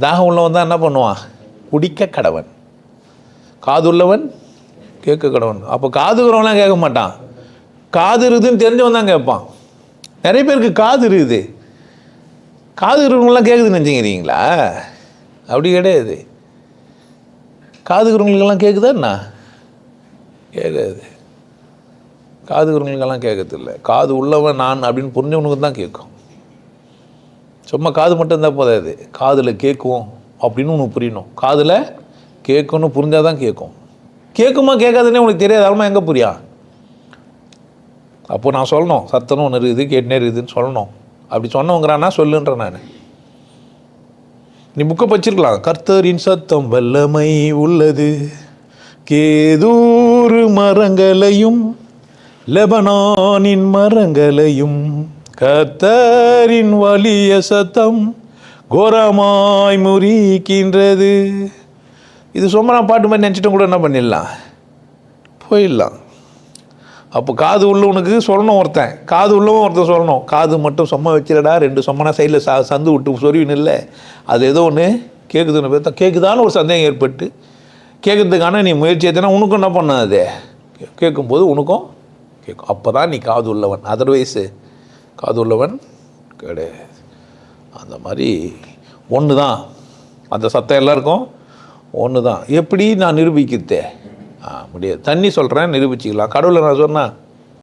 தாகம் உள்ளவன் தான் என்ன பண்ணுவான்? குடிக்க கடவன் காது உள்ளவன் கேட்க கடவன் அப்போ காதுகிறவன்லாம் கேட்க மாட்டான். காது இருக்குதுன்னு தெரிஞ்சவன் தான் கேட்பான். நிறைய பேருக்கு காது இருக்குது. காது இருக்கிறவங்களாம் கேட்குதுன்னு நினச்சிக்கிறீங்களா? அப்படி கிடையாது. காதுகிறவங்களுக்கெல்லாம் கேட்குதா என்ன? கேட்காது. காதுகிறவங்களுக்கெல்லாம் கேட்கறதில்ல. காது உள்ளவன் நான் அப்படின்னு புரிஞ்சவனுக்கு தான் கேட்கும். சும்மா காது மட்டும் இருந்தால் போதாது காதில் கேட்கும் அப்படின்னு உனக்கு புரியணும். காதில் கேட்கணும் புரிஞ்சால் தான் கேட்கும். கேட்குமா கேட்காதுன்னே உனக்கு தெரியாது. அதெல்லாம் எங்கே புரியா? அப்போ நான் சொல்லணும். சத்தனும் ஒன்று இருக்குது கேட்டுனே இருக்குதுன்னு சொல்லணும். அப்படி சொன்னவங்கிறானா சொல்லுன்றேன் நான். நீ புக்கை படிச்சிருக்கலாம். கர்த்தரின் சத்தம் வல்லமை உள்ளது. கேதூர் மரங்களையும் லெபனானின் மரங்களையும் கர்த்தரின் வலிய சத்தம் கோரமாய் முறிக்கின்றது. இது சும்மா நான் பாட்டு மாதிரி நினச்சிட்டும் கூட என்ன பண்ணிடலாம்? போயிடலாம். அப்போ காது உள்ளவனுக்கு சொல்லணும் ஒருத்தன். காது உள்ளவன் ஒருத்தன் சொல்லணும். காது மட்டும் சும்மா வச்சிடடா ரெண்டு சொம்மனா சைடில் ச சந்து விட்டு சொருவின்னு இல்லை. அது ஏதோ ஒன்று கேட்குதுன்னு பார்த்தா கேட்குதான்னு ஒரு சந்தேகம் ஏற்பட்டு கேட்கறதுக்கான நீ முயற்சி எடுத்தனா உனக்கும் என்ன பண்ணாது கேட்கும்போது உனக்கும் கேட்கும் அப்போ தான் நீ காது உள்ளவன். அதர்வைஸு காது உள்ளவன் கிடையாது அந்த மாதிரி ஒன்று தான். அந்த சத்தம் எல்லாருக்கும் ஒன்று தான். எப்படி நான் நிரூபிக்கிறதே? ஆ முடியாது. தண்ணி சொல்கிறேன் நிரூபிச்சிக்கலாம். கடவுளை நான் சொன்னேன்